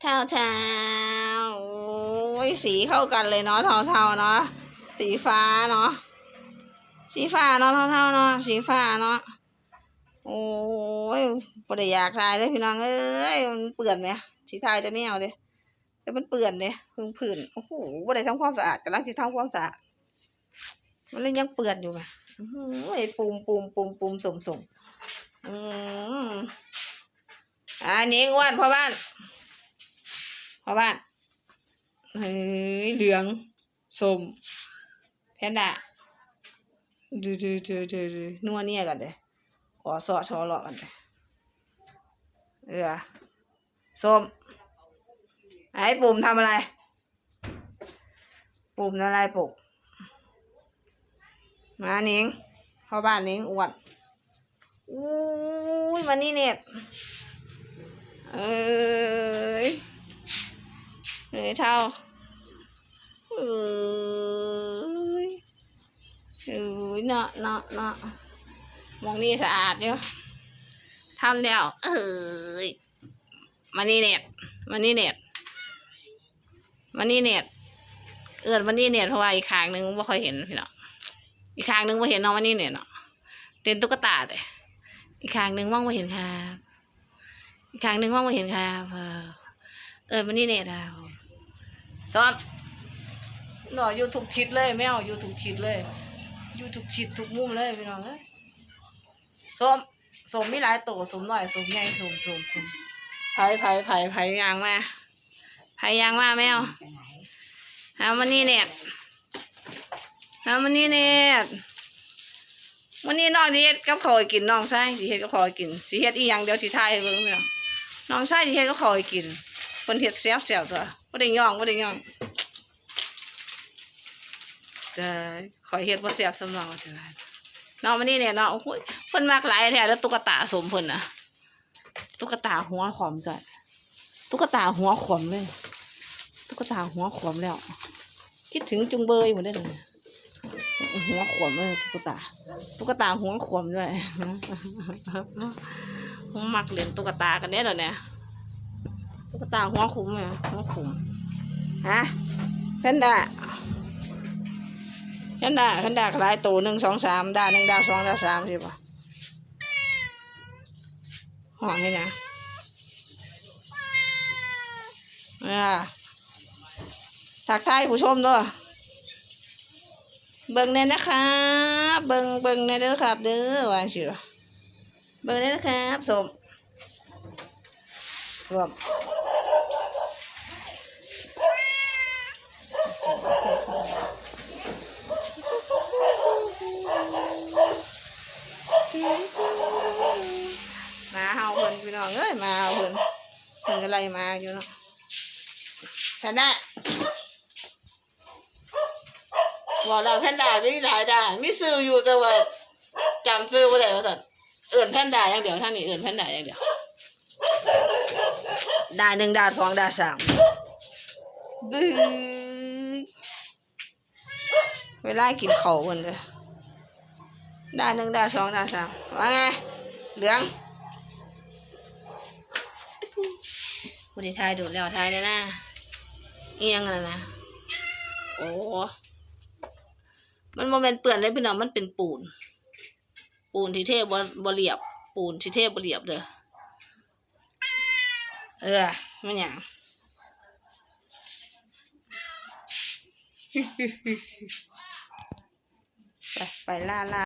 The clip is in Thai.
เทาเทาโอ้ยสีเข้ากันเลยเนาะเทาเทาเนาะสีฟ้าเนาะสีฟ้าเนาะเทาเทาเนาะสีฟ้าเนาะโอ้ยปรอยากทายเลยพี่น้องเอ้ยมันเปื่อนไหมสีทายแต่ไม่เอาเลยแต่มันเปื่อนเลยพึ่งผื่นโอ้โหบ่ได้ทำความสะอาดกำลังจะทำความสะอาดมันเลยยังเปื่อนอยู่ไหมโอ้ปุ่มปุ่มปุ่มปุ่มสุ่มสุ่มอืมอันนี้อ้วนพ่อบ้าน พ่อบ้านเฮ้ยเหลืองส้มแพนด้าดูดูดูดูดูนัวเนี่ยกันเลยขอสอชอหลอกกันเลยเออส้มไอ้ปุ่มทำอะไร ปุ่มทำอะไรปุ่มมาหนิงพ่อบ้านหนิงอวนอุ้ยมานี่เน็ตเอ้ย เฮ้ยเท่าเอ้ยเอ้ยเนาะเนาะเนาะมองนี่สะอาดเดียวทำแล้ว เอ้ยมานี่เน็ตมานี่เน็ตมานี่เน็ตเอินมานี่เน็ตเพราะว่าอีกข้างหนึงไม่ค่อยเห็นพี่เนาะอีกข้างหนึงไม่เห็นน้องมานี่เน็ตเนาะเล่นตุ๊กตาแต่อีกข้างหนึงมองไม่เห็นครับอีกข้างหนึงมองไม่เห็นครับ เออเอิญมานี่เนี่ยดาวตอนหน่ออยู่ทุกทิศเลยไม่เอยู่ทุกทิศเลย อยู่ทุกทิศทุกมุมเลยพี่น้องเอ้ยสมสมมีหลายตัวสมหน่อยสมใหญ่สมสมสมไผ่ไผ่ไผ่ไผ่ยางมาไผ่ยางมาแมวเอามานี่เนี่ยเอามานี่เนี่ยวันนี้น้องสิเฮ็ดกับข้าวกินน้องใช่สิเฮ็ดกับข้าวกินสิเฮ็ดอีหยังเดี๋ยวสิทายเบิ่งพี่น้องน้องชายที่เฮ็ดก็ขอให้กิน เพิ่นเฮ็ดแซ่บแซ่บตัวบ่ได้ย่องบ่ได้ย่องก็ขอยเฮ็ดบ่แซ่บสำนองว่าซั่นว่าน้องมันนี่เนี่ยนาะโอ้ยเพิ่นมักหลายแท้แล้วตุ๊กตาสมเพิ่นนะตุ๊กตาหัวขอมจ้ะตุ๊กตาหัวขอมเลย ตุ๊กตาหัวขอมแล้ว คิดถึงจุงเบยหมดเลยเนี่ยหัวขวมเลยตุ๊กตา ตุ๊กตาหัวขวมด้วยมักเล่นตุ๊กตากันเนี่ยเหรอเนี่ย ตาหัวขุมเนี่ยหัวขุมฮะแพนด้าแพนด้าแพนด้าหลายตัวหนึ่งสองสามด้าหนึ่งด้าสองด้าสามใช่ปะห้องนี่นะอ่าทักทายผู้ชมด้วยเบิ่งเนี่ยนะคะ เบิ่งเบิ่งเนี่ยเด้อครับเด้อว่าสิวเบิ่งเลยนะครับสมรวม มาเฮาเพิ่นพี่น้องเอ้ยมาเฮาเพิ่นเพิ่นก็ไล่มาอยู่เนาะแพนด้าบอกเราแพนด้าไม่ได้หลายด่ามีซื้ออยู่แต่ว่าจำซื้อบ่ได้ว่าซั่นเอื่นแพนด้าอย่างเดียวท่านนี่เอื่นแพนด้าอย่างเดียวด่าหนึ่งด่าสองด่าสามบึ้ยเวลากินเขาวคนเลย ด่าหนึ่งด่าสองด่าสามว่าไง เหลืองบุตรทายดูดแล้วทายเลยนะเอียงอะไรนะโอ้มันโมเมนเปื่อนเลยพี่น้องมันเป็นปูน ปูนที่เทบบบ่เรียบ ปูนที่เทบบ่เรียบเด้อเออมันหยังไป ไปล่าล่า